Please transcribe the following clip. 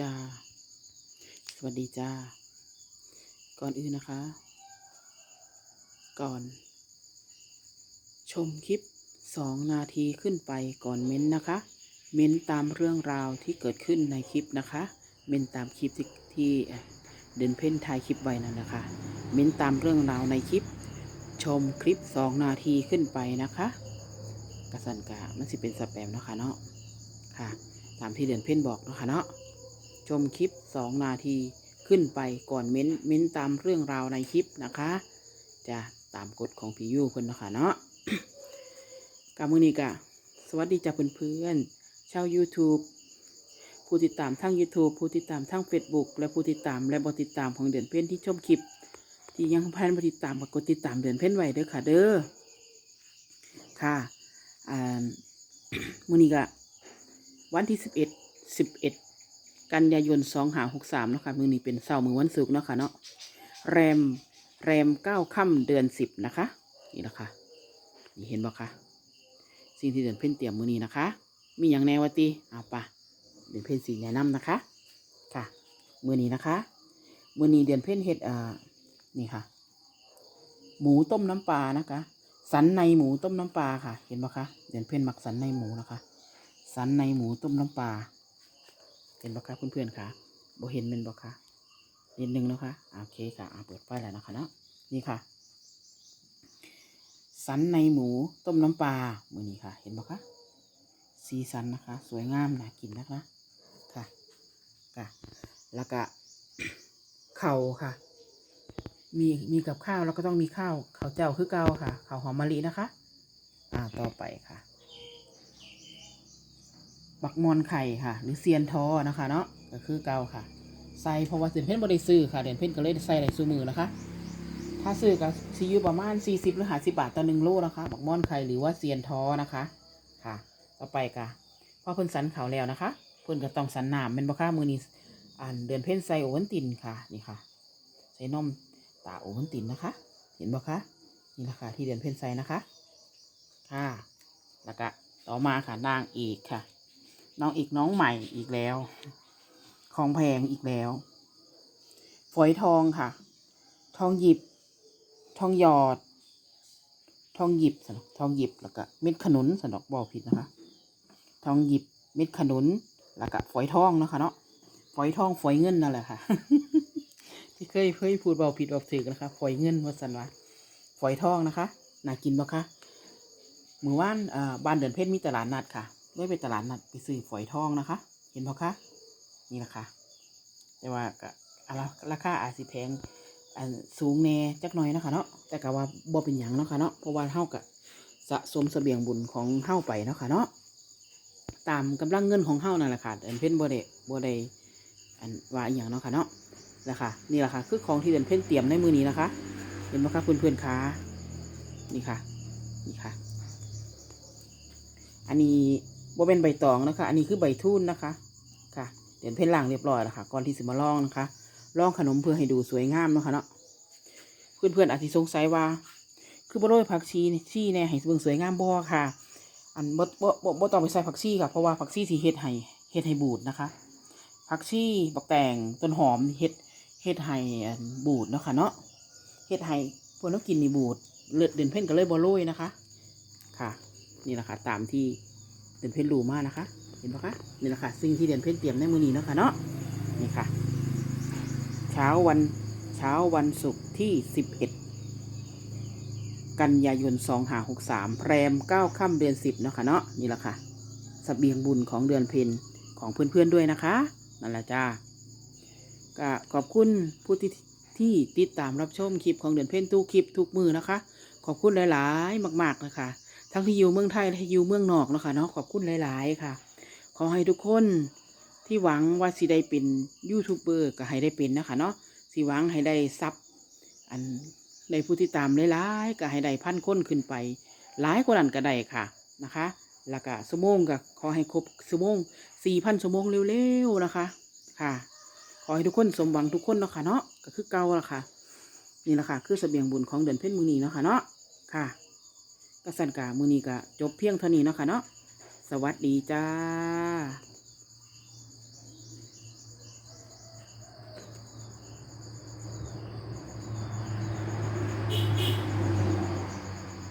จ้า สวัสดีจ้า ก่อนอื่นนะคะ ก่อน ชมคลิปสองนาทีขึ้นไปก่อนเม้นนะคะ เม้นตามเรื่องราวที่เกิดขึ้นในคลิปนะคะ เม้นตามคลิปที่ที่เอ่อเดินเพ่นถ่ายคลิปไว้นั่นนะคะ เม้นตามเรื่องราวในคลิป ชมคลิปสองนาทีขึ้นไปนะคะกระสันกามันสิเป็นสแปมเนาะค่ะเนาะค่ะ ตามที่เดือนเพ่นบอกเนาะค่ะเนาะ ชมคลิปสองนาทีขึ้นไปก่อนเม้นเม้นตามเรื่องราวในคลิปนะคะจะตามกฎของพี่ยูเพิ่นนะคะเนาะกามือนี้กะสวัสดีจ้าเพื่อนๆชาว YouTube ผู้ติดตามทั้ง YouTube ผู้ติดตามทั้ง Facebook และผู้ติดตามและบติดตามของเดือนเพ่นที่ชมคลิป ที่ยังพันบติดตามก็กดติดตามเดือนเพ่นไว้เด้อค่ะเด้อค่ะอ่ามือนี้กะวันที่สิบเอ็ดสิบเอ็ด กันยายนสองหาหกสามเนาะค่ะมือนี้เป็นเสาร์มือวันศุกร์เนาะค่ะเนาะแรมแรมเก้าค่ำเดือนสิบนะคะ นี่นะคะนี่เห็นบ่คะสิ่งที่เดือนเพ่นเตรียมมือนี้นะคะ มีอย่างแนวตีเอาปะเดือนเพ่นสีแนะนำนะคะ ค่ะ มือนี้นะคะ มือนี้เดือนเพ่นเฮ็ดอ่านี่ค่ะ หมูต้มน้ำปลานะคะ สันในหมูต้มน้ำปลาค่ะ เห็นบ่คะเดือนเพ่นหมักสันในหมูนะคะ สันในหมูต้มน้ำปลา เห็นบ่คะเพื่อนๆค่ะบ่เห็นเป็นบ่คะนิดนึงเนาะคะอ่าโอเคค่ะอ่าเปิดไฟแล้วนะคะเนาะนี่ค่ะ สันในหมูต้มน้ำปลามือนี้ค่ะ เห็นบ่คะสีสันนะคะ สวยงามน่ากินนะคะค่ะค่ะ แล้วก็เข่าค่ะ มีมีกับข้าวแล้วก็ต้องมีข้าวข้าวเจ้าคือเก่าค่ะข้าวหอมมะลินะคะ อ่าต่อไปค่ะ บักมอนไข่ค่ะ หรือเซียนทอนะคะเนาะก็คือเกาค่ะ ใส่เพราะว่าเดือนเพ่นบริซื้อค่ะ เดือนเพ่นก็เลยใส่ในซูมือนะคะ ถ้าซื้อกับซียูประมาณ 40 หรือ 50 บาทต่อหนึ่งโลนะคะ บักมอนไข่หรือว่าเซียนทอนะคะค่ะ ต่อไปค่ะพอเพิ่นสันเขาแล้วนะคะเพิ่นก็ต้องสันน้ำเป็นบ่ค่ามือนี้อ่านเดือนเพ่นใส่โอเวนตินค่ะนี่ค่ะ ใส่นมตาโอเวนตินนะคะ เห็นบ่คะนี่แหละค่ะที่เดือนเพ่นใส่นะคะค่ะแล้วก็ต่อมาค่ะนางอีกค่ะ น้องอีกน้องใหม่อีกแล้ว ของแพงอีกแล้ว ฝอยทองค่ะ ทองหยิบ ทองหยอด ทองหยิบสนอกทองหยิบแล้วก็เม็ดขนุนสนอกบอกผิดนะคะ ทองหยิบเม็ดขนุนแล้วก็ฝอยทองเนาะคะเนาะ ฝอยทองฝอยเงินนั่นแหละค่ะ ที่เคยเคยพูดบอกผิดบอกถูกนะคะ ฝอยเงินว่าสันวะฝอยทองนะคะ น่ากินบ่คะมือว่านอ่าบ้านเดินเพชรมีตลาดนัดค่ะ เลยไปตลาดนัดไปซื้อฝอยทองนะคะ เห็นบ่คะ นี่นะคะ แต่ว่าก็ราคาอาจสิแพงอันสูงแน่จักหน่อยนะคะเนาะแต่ก็ว่าบ่เป็นหยังเนาะค่ะเนาะเพราะว่าเฮาก็สะสมเสบียงบุญของเฮาไปเนาะค่ะเนาะตามกำลังเงินของเฮานั่นแหละค่ะเดินเพ่นบ่ได้บ่ได้อันว่าอหย่างเนาะค่ะเนาะนะคะนี่แหละค่ะคือของที่เดินเพ่นเตรียมในมือนี้นะคะ เห็นไหมคะเพื่อนๆคะนี่ค่ะ นี่ค่ะ อันนี้ บ่เป็นใบตองนะคะ อันนี้คือใบทุ่นนะคะ ค่ะ เดี๋ยวเพ่นล่างเรียบร้อยแล้วค่ะ ก่อนที่จะมาลองนะคะ ลองขนมเพื่อให้ดูสวยงามเนาะคะเนาะ เพื่อนๆอาจจะสงสัยว่า คือบ่โรยผักชีนี่ชีแน่ให้เบิ่งสวยงามบ่ค่ะ อันบ่บ่บ่บ่ต้องไปใส่ผักชีค่ะ เพราะว่าผักชีสิเฮ็ดให้เฮ็ดให้บูดนะคะ ผักชีบักแตงต้นหอมเฮ็ดเฮ็ดให้บูดเนาะค่ะเนาะ เฮ็ดให้พวกเรากินนี่บูด เลือดเดินเพ่นก็เลยบ่โรยนะคะ ค่ะ นี่แหละค่ะ ตามที่ เดินเพ่นรูมานะคะ เห็นปะคะนี่แหละค่ะสิ่งที่เดินเพ่นเตรียมในมือนี้เนาะค่ะเนาะนี่ค่ะ เช้าวันเช้าวันศุกร์ที่สิบเอ็ดกันยายนสองหาหกสามแรมเก้าค่ำเดือนสิบเนาะค่ะเนาะนี่แหละค่ะสเบียงบุญของเดือนเพ็ญของเพื่อนๆด้วยนะคะนั่นแหละจ้าก็ขอบคุณผู้ที่ที่ติดตามรับชมคลิปของเดือนเพ็ญทุกคลิปทุกมือนะคะ ขอบคุณหลาย ๆ มาก ๆ นะคะ ทั้งที่อยู่เมืองไทยและที่อยู่เมืองนอกเนาะคะเนาะขอบคุณหลาย ๆ ค่ะ ขอให้ทุกคนที่หวังว่าสิได้เป็นยูทูบเบอร์ก็ให้ได้เป็นนะคะเนาะสิหวังให้ได้ซับอันได้ผู้ที่ตามหลายๆก็ให้ได้พันคนขึ้นไป หลายกว่านั้นก็ได้ค่ะนะคะ แล้วก็สมงก็ขอให้ครบสมงสี่พันสมงเร็วๆนะคะ ค่ะ ขอให้ทุกคนสมหวังทุกคนเนาะค่ะเนาะก็คือเก่าละค่ะ นี่แหละค่ะ คือเสบียงบุญของเดือนเพ็ญมือนี้เนาะค่ะเนาะค่ะ กสันกามือนี้ก็จบเพียงเท่านี้เนาะค่ะเนาะสวัสดีจ้า